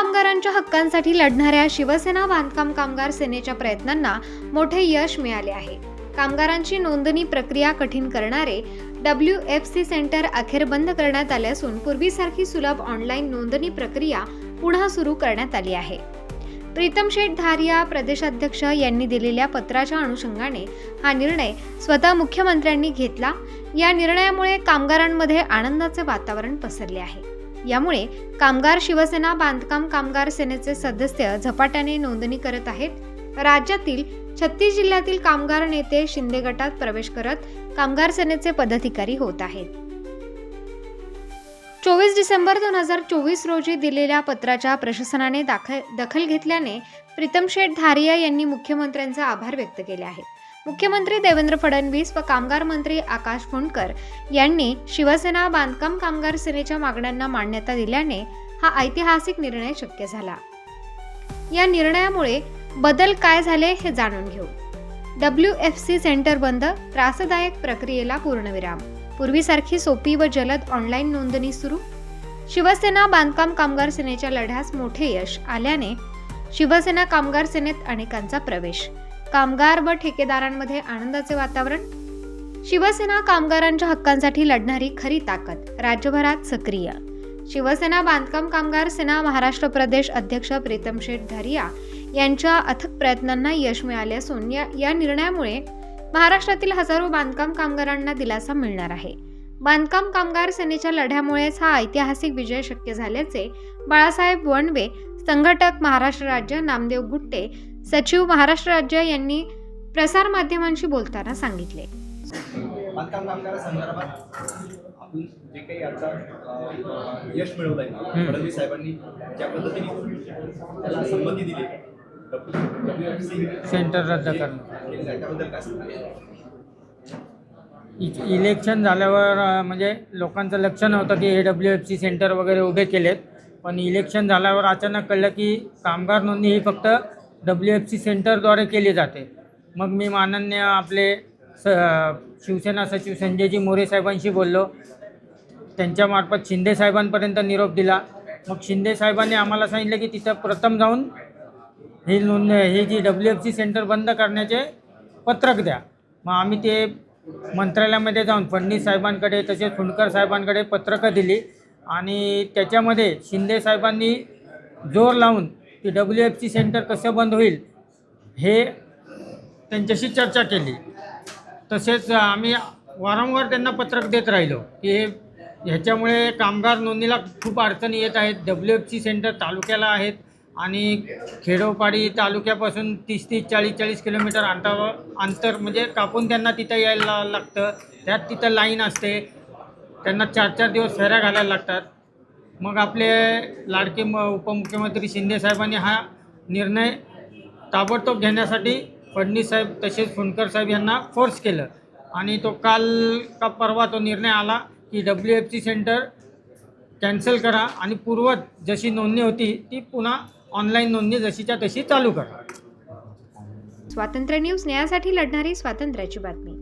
कामगारांच्या हक्कांसाठी लढणाऱ्या शिवसेना बांधकाम कामगार सेनेच्या प्रयत्नांना मोठे यश मिळाले आहे. कामगारांची नोंदणी प्रक्रिया कठीण करणारे डब्ल्यू एफ सी सेंटर अखेर बंद करण्यात आले असून पूर्वीसारखी सुलभ ऑनलाईन नोंदणी प्रक्रिया पुन्हा सुरू करण्यात आली आहे. प्रीतम शेठ धारिया प्रदेशाध्यक्ष यांनी दिलेल्या पत्राच्या अनुषंगाने हा निर्णय स्वतः मुख्यमंत्र्यांनी घेतला. या निर्णयामुळे कामगारांमध्ये आनंदाचे वातावरण पसरले आहे. यामुळे कामगार शिवसेना बांधकाम कामगार सेनेचे सदस्य झपाट्याने नोंदणी करत आहेत. राज्यातील छत्तीस जिल्ह्यातील कामगार नेते शिंदे गटात प्रवेश करत कामगार सेनेचे पदाधिकारी होत आहेत. चोवीस डिसेंबर दोन हजार चोवीस रोजी दिलेल्या पत्राच्या प्रशासनाने दाखल दखल घेतल्याने प्रीतम शेठ धारिया यांनी मुख्यमंत्र्यांचा आभार व्यक्त केले आहेत. मुख्यमंत्री देवेंद्र फडणवीस व कामगार मंत्री आकाश फुंडकर यांनी शिवसेना बांधकाम कामगार सेनेच्या मागण्यांना मान्यता दिल्याने हा ऐतिहासिक निर्णय शक्य झाला. या निर्णयामुळे बदल काय झाले हे जाणून घेऊ. डब्ल्यू एफ सी सेंटर बंद त्रासदायक प्रक्रियेला पूर्णविराम. पूर्वीसारखी सोपी व जलद ऑनलाईन नोंदणी सुरू. शिवसेना बांधकाम कामगार सेनेच्या लढ्यास मोठे यश आल्याने शिवसेना कामगार सेनेत अनेकांचा प्रवेश. कामगार व ठेकेदारांमध्ये आनंदाचे वातावरण? शिवसेना कामगारांच्या हक्कांसाठी लढणारी खरी ताकद राज्यभरात सक्रिय. शिवसेना बांधकाम कामगार सेना महाराष्ट्र प्रदेश अध्यक्ष प्रीतम शेठ धरिया यांच्या अथक प्रयत्नांना यश मिळाले असून या या निर्णयामुळे महाराष्ट्रातील हजारो बांधकाम कामगारांना दिलासा मिळणार आहे. बांधकाम कामगार सेनेच्या लढ्यामुळेच हा ऐतिहासिक विजय शक्य झाल्याचे बाळासाहेब वणवे संघटक महाराष्ट्र राज्य नामदेव गुट्टे सचिव महाराष्ट्र राज्य यांनी प्रसारमाध्यमांशी बोलताना सांगितले. बांधकाम कामगारासंदर्भात आपण जे काही आता यश मिळवलं आहे फडणवीस साहेबांनी ज्या पद्धतीने त्याला संमती दिली सेंटर रद्द करणं त्याबद्दल काय इलेक्शन झाल्यावर म्हणजे लोकांचं लक्ष नव्हतं की हे डब्ल्यू एफ सी सेंटर वगैरे उभे केलेत. पण इलेक्शन झाल्यावर अचानक कळलं की कामगार नोंदणी ही फक्त डब्ल्यू एफ सी सेंटरद्वारे केली जाते. मग मी माननीय आपले स शिवसेना सचिव संजयजी मोरे साहेबांशी बोललो. त्यांच्यामार्फत शिंदे साहेबांपर्यंत निरोप दिला. मग शिंदे साहेबांनी आम्हाला सांगितलं की तिथं प्रथम जाऊन ही नोंद ही जी डब्ल्यू एफ सी सेंटर बंद करण्याचे पत्रक द्या. मग आम्ही ते मंत्रालयामध्ये जाऊन फडणवीस साहेबांकडे तसेच फुंडकर साहेबांकडे पत्रकं दिली. आणि त्याच्यामध्ये शिंदे साहेबांनी जोर लावून की डब्ल्यू एफ सी सेंटर कसं बंद होईल हे त्यांच्याशी चर्चा केली. तसेच आम्ही वारंवार त्यांना पत्रक देत राहिलो की हे ह्याच्यामुळे कामगार नोंदणीला खूप अडचणी येत आहेत. डब्ल्यू एफ सी सेंटर तालुक्याला आहेत आणि खेडोपाडी तालुक्यापासून तीस तीस चाळीस चाळीस किलोमीटर अंतरावर अंतर म्हणजे कापून त्यांना तिथं यायला लागतं. त्यात तिथं लाईन असते. त्यांना चार चार दिवस फेऱ्या घालायला लागतात. मग आपले लाडके म उपमुख्यमंत्री शिंदेसाहेबांनी हा निर्णय ताबडतोब घेण्यासाठी फडणवीस साहेब तसेच फुंडकर साहेब यांना फोर्स केलं. आणि तो काल का परवा तो निर्णय आला की W F C centre cancel करा आणि पूर्वत जशी नोंदणी होती ती पुन्हा ऑनलाईन नोंदणी जशीच्या तशी चालू करा. स्वातंत्र्य न्यूज न्यायासाठी लढणारी स्वातंत्र्याची बातमी.